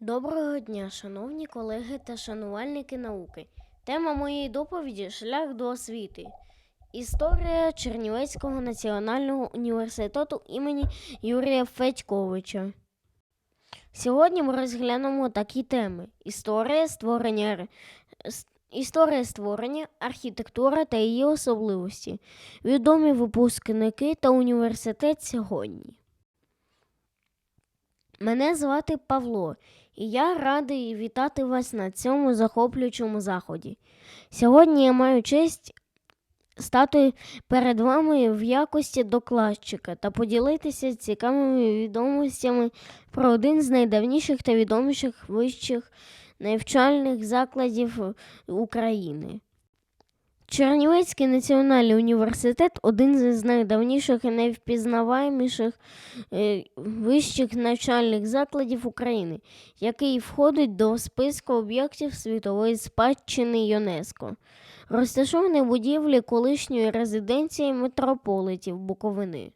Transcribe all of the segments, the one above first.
Доброго дня, шановні колеги та шанувальники науки. Тема моєї доповіді шлях до освіти. Історія Чернівецького національного університету імені Юрія Федьковича. Сьогодні ми розглянемо такі теми: історія створення, історія створення, архітектура та її особливості, відомі випускники та університет сьогодні. Мене звати Павло, і я радий вітати вас на цьому захоплюючому заході. Сьогодні я маю честь стати перед вами в якості докладчика та поділитися цікавими відомостями про один з найдавніших та відоміших вищих навчальних закладів України. Чернівецький національний університет один з найдавніших і найвпізнаваєміших е, вищих навчальних закладів України, який входить до списку об'єктів світової спадщини ЮНЕСКО, розташований в будівлі колишньої резиденції митрополитів Буковини.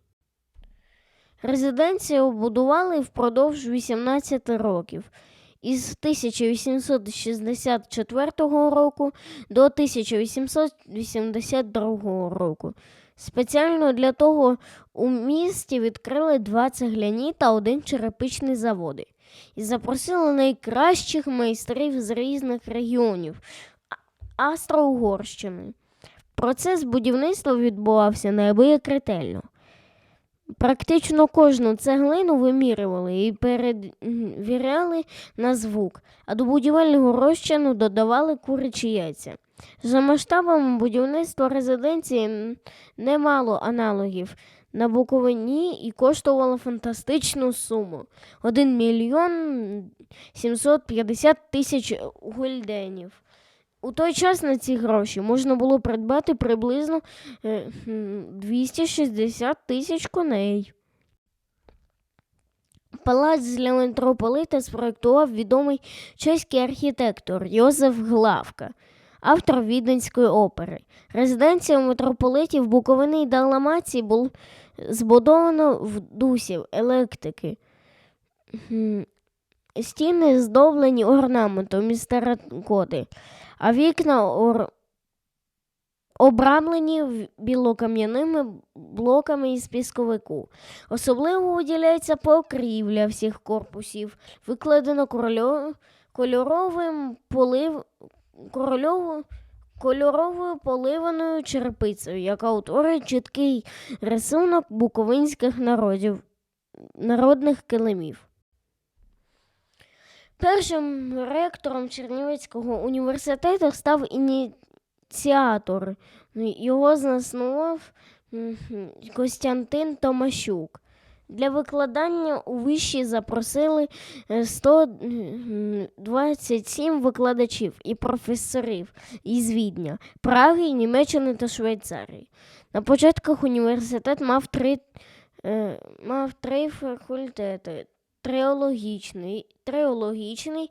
Резиденцію будували впродовж 18 років із 1864 року до 1882 року. Спеціально для того у місті відкрили два цегляні та один черепичний заводи і запросили найкращих майстрів з різних регіонів А- Австро-Угорщини. Процес будівництва відбувався неабияк ретельно. Практично кожну цеглину вимірювали і перевіряли на звук, а до будівельного розчину додавали курячі яйця. За масштабами будівництва резиденції немало аналогів на Буковині і коштувало фантастичну суму 1 мільйон 750 тисяч гульденів. У той час на ці гроші можна було придбати приблизно е, 260 тисяч коней. Палац для митрополита спроектував відомий чеський архітектор Йозеф Главка, автор Віденської опери. Резиденція митрополитів Буковини і Далмації була збудована в дусі електрики. Стіни здоблені орнаментом із теракоти, а вікна ор... обрамлені білокам'яними блоками із пісковику. Особливо виділяється покрівля всіх корпусів, викладена корольо... кольоровим полив... корольово... кольоровою поливаною черепицею, яка утворює чіткий рисунок буковинських народів, народних килимів. Першим ректором Чернівецького університету став ініціатор. Його заснував Костянтин Томащук. Для викладання у виші запросили е, 127 викладачів і професорів із Відня, Праги, Німеччини та Швейцарії. На початках університет мав три, е, мав три факультети триологічний, триологічний,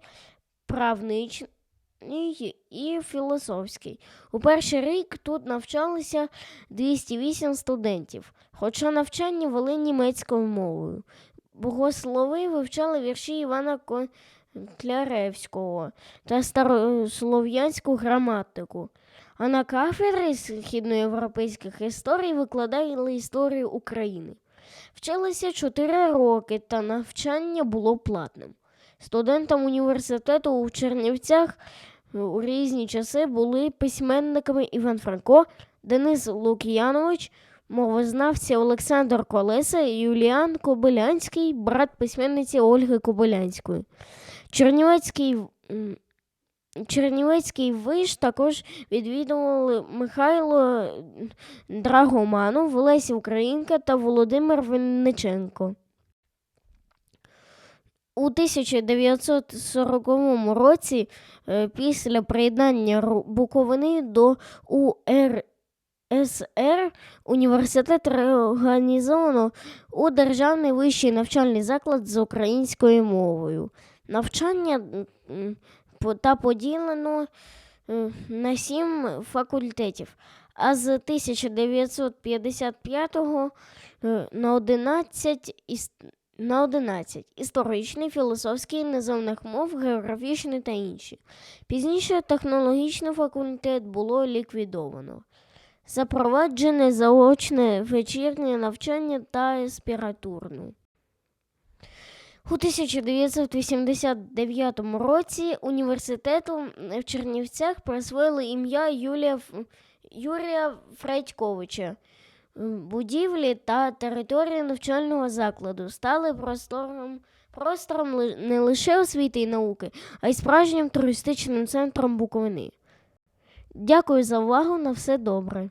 правничний і філософський. У перший рік тут навчалися 208 студентів, хоча навчання вели німецькою мовою. Богослови вивчали вірші Івана Котляревського та старослов'янську граматику. А на кафедрі східноєвропейських історій викладали історію України. Вчилися 4 роки, та навчання було платним. Студентам університету у Чернівцях у різні часи були письменниками Іван Франко, Денис Лук'янович, мовознавці Олександр Колеса Юліан Кобилянський, брат письменниці Ольги Кобилянської. Чернівецький, Чернівецький виш також відвідували Михайло Драгоманов, Леся Українка та Володимир Винниченко. У 1940 році, е, після приєднання Буковини до УРСР, університет реорганізовано у Державний вищий навчальний заклад з українською мовою. Навчання та поділено е, на сім факультетів, а з 1955 е, на 11 іс- на 11. Історичний, філософський, назовних мов, географічний та інші. Пізніше технологічний факультет було ліквідовано. Запроваджене заочне вечірнє навчання та аспіратурну. У 1989 році університету в Чернівцях присвоїли ім'я Юлія, Юрія Фредьковича. Будівлі та територія навчального закладу стали простором, простором не лише освіти і науки, а й справжнім туристичним центром Буковини. Дякую за увагу. На все добре.